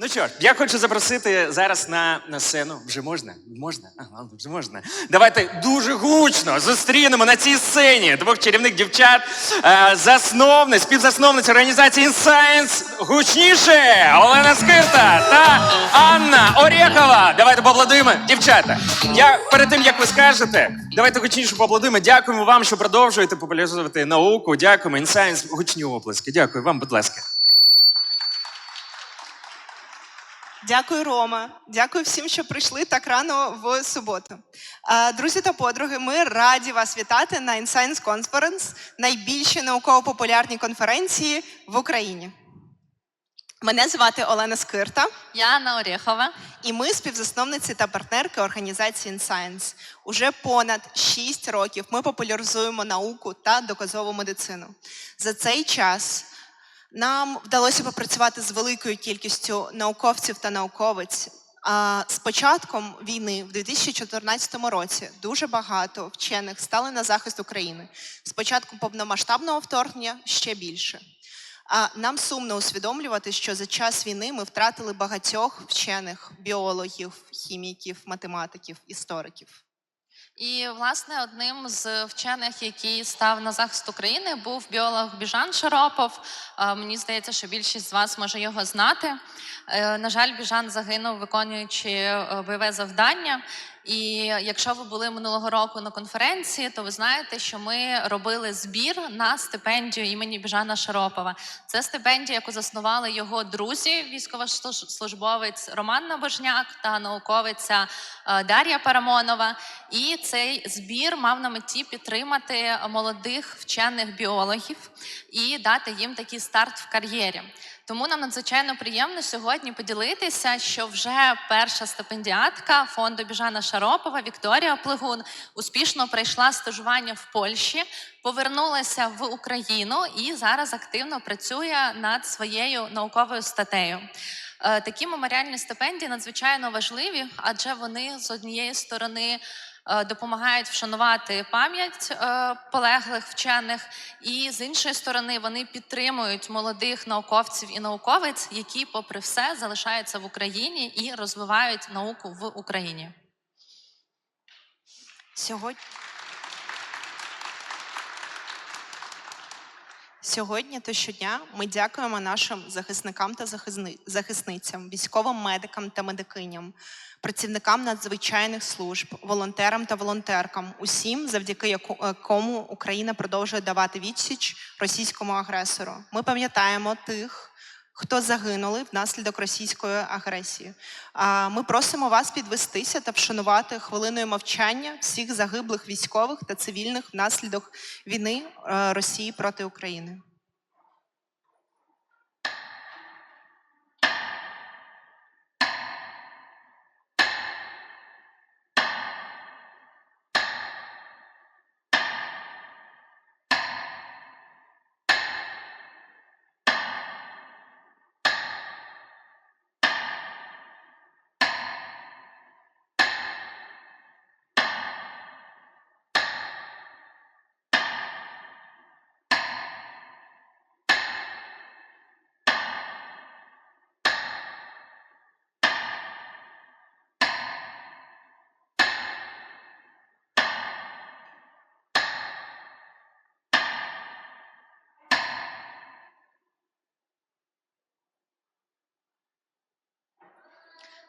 Ну що ж, я хочу запросити зараз на, на сцену. Вже можна? Можна? Ага, вже можна. Давайте дуже гучно зустрінемо на цій сцені двох чарівних дівчат, е, засновниць, співзасновниць організації InScience. Гучніше! Олена Скирта та Анна Орєхова. Давайте поаплодуємо. Дівчата, я перед тим, як ви скажете, давайте гучніше поаплодуємо. Дякуємо вам, що продовжуєте популяризувати науку. Дякуємо. InScience. Гучні оплески. Дякую вам, будь ласка. Дякую, Рома. Дякую всім, що прийшли так рано в суботу. Друзі та подруги, ми раді вас вітати на InScience Conference, найбільшій науково-популярній конференції в Україні. Мене звати Олена Скирта, Я Анна Орєхова. і ми співзасновниці та партнерки організації InScience. Уже понад 6 років ми популяризуємо науку та доказову медицину. За цей час нам вдалося попрацювати з великою кількістю науковців та науковиць. А з початком війни в 2014 році дуже багато вчених стали на захист України. З початком повномасштабного вторгнення ще більше. А нам сумно усвідомлювати, що за час війни ми втратили багатьох вчених біологів, хіміків, математиків, істориків. І власне одним з вчених, який став на захист України, був біолог Біжан Шаропов. Е, Мені здається, що більшість з вас може його знати. Е, На жаль, Біжан загинув, виконуючи е, бойове завдання. І якщо ви були минулого року на конференції, то ви знаєте, що ми робили збір на стипендію імені Біжана Шаропова. Це стипендія, яку заснували його друзі, військовослужбовець Роман Набожняк та науковиця е, Дар'я Парамонова. І цей збір мав на меті підтримати молодих вчених біологів і дати їм такий старт в кар'єрі. Тому нам надзвичайно приємно сьогодні поділитися, що вже перша стипендіатка фонду Біжана Шаропова Вікторія Плегун успішно пройшла стажування в Польщі, повернулася в Україну і зараз активно працює над своєю науковою статтею. Е, Такі меморіальні стипендії надзвичайно важливі, адже вони з однієї сторони допомагають вшанувати пам'ять е, полеглих вчених, і з іншої сторони вони підтримують молодих науковців і науковиць, які, попри все, залишаються в Україні і розвивають науку в Україні. Сьогодні. Сьогодні та щодня ми дякуємо нашим захисникам та захисни- захисницям, військовим медикам та медикиням, працівникам надзвичайних служб, волонтерам та волонтеркам, усім, завдяки яку- е, Україна продовжує давати відсіч російському агресору. Ми пам'ятаємо тих, хто загинули внаслідок російської агресії. Ми просимо вас підвестися та вшанувати хвилиною мовчання всіх загиблих військових та цивільних внаслідок війни е, Росії проти України.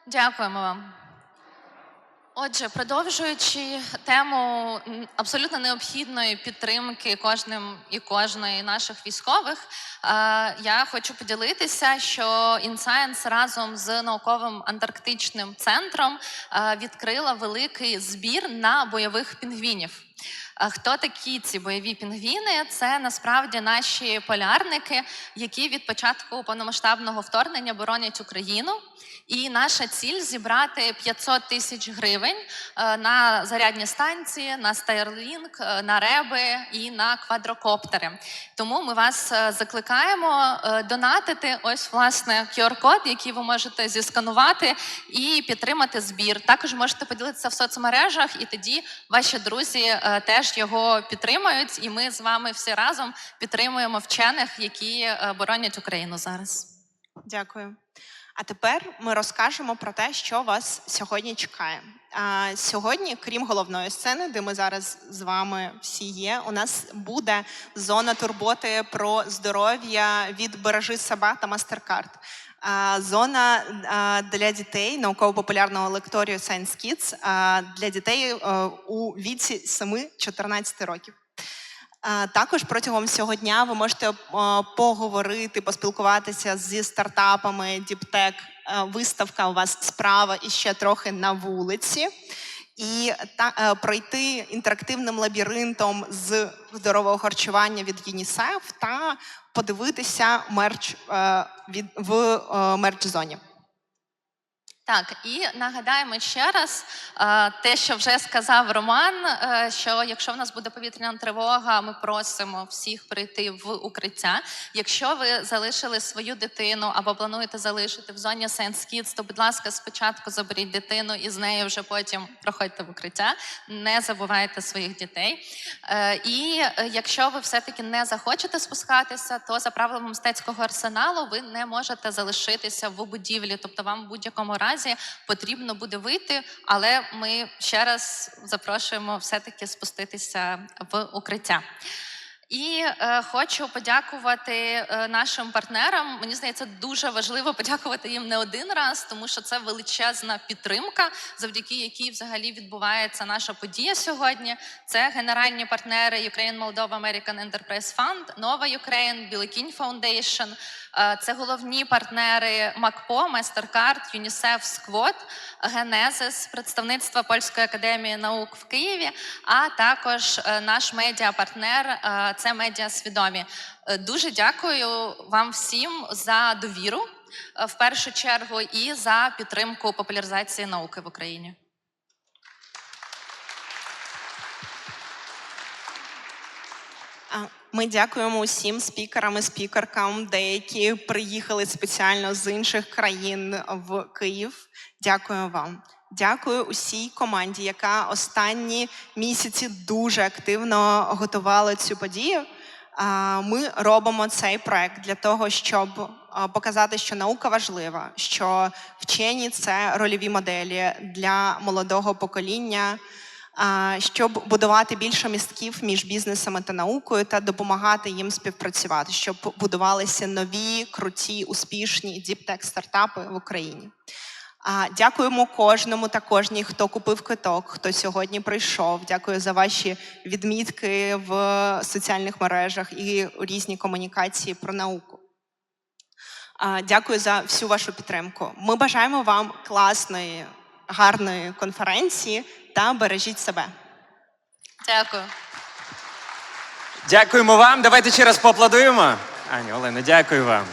Дякуємо вам. Отже, продовжуючи тему абсолютно необхідної підтримки кожним і кожної наших військових, е, я хочу поділитися, що InScience разом з науковим антарктичним центром е, відкрила великий збір на бойових пінгвінів. Хто такі ці бойові пінгвіни? Це насправді наші полярники, які від початку повномасштабного вторгнення боронять Україну. І наша ціль зібрати 500 тисяч гривень е, на зарядні станції, на Starlink, е, на реби і на квадрокоптери. Тому ми вас е, закликаємо донатити ось власне QR-код, який ви можете зісканувати і підтримати збір. Також можете поділитися в соцмережах, і тоді ваші друзі е, теж його підтримають. І ми з вами всі разом підтримуємо вчених, які е, боронять Україну зараз. Дякую. А тепер ми розкажемо про те, що вас сьогодні чекає. А, сьогодні, крім головної сцени, де ми зараз з вами всі є, у нас буде зона турботи про здоров'я від бережи себе та Мастеркард. Зона для дітей науково-популярного лекторію Science Kids для дітей е, у віці 7-14 років. Також протягом цього дня ви можете е, поговорити, поспілкуватися зі стартапами Діптек. Виставка у вас справа і ще трохи на вулиці. І та, е, пройти інтерактивним лабіринтом з здорового харчування від ЮНІСЕФ та подивитися мерч е, від в е, мерч-зоні. Так, і нагадаємо ще раз е, те, що вже сказав Роман. е, Що якщо в нас буде повітряна тривога, ми просимо всіх прийти в укриття. Якщо ви залишили свою дитину або плануєте залишити в зоні Science Kids, то будь ласка, спочатку заберіть дитину і з нею вже потім проходьте в укриття. Не забувайте своїх дітей. Е, І якщо ви все-таки не захочете спускатися, то за правилами мистецького арсеналу ви не можете залишитися в будівлі, тобто вам в будь-якому разі потрібно буде вийти, але ми ще раз запрошуємо все-таки спуститися в укриття. І е, хочу подякувати е, нашим партнерам. Мені здається, дуже важливо подякувати їм не один раз, тому що це величезна підтримка, завдяки якій взагалі відбувається наша подія сьогодні. Це генеральні партнери Ukraine Moldova American Enterprise Fund, Нова Ukraine, Білокінь Foundation. Е, Це головні партнери МакПо, MasterCard, UNICEF, Squad, Genesis, представництво Польської академії наук в Києві, а також е, наш медіапартнер е, це медіа свідомі. Е, Дуже дякую вам всім за довіру е, в першу чергу і за підтримку популяризації науки в Україні. Ми дякуємо усім спікерам і спікеркам, деякі приїхали спеціально з інших країн в Київ. Дякую вам. Дякую усій команді, яка останні місяці дуже активно готувала цю подію. Ми робимо цей проект для того, щоб показати, що наука важлива, що вчені це рольові моделі для молодого покоління щоб будувати більше містків між бізнесами та наукою та допомагати їм співпрацювати, щоб будувалися нові, круті, успішні діптек стартапи в Україні. А, Дякуємо кожному та кожній, хто купив квиток, хто сьогодні прийшов. Дякую за ваші відмітки в соціальних мережах і різні комунікації про науку. Дякую за всю вашу підтримку. Ми бажаємо вам класної, гарної конференції та бережіть себе. Дякую. Дякуємо вам. Давайте ще раз поаплодуємо. Ані Олено, дякую вам.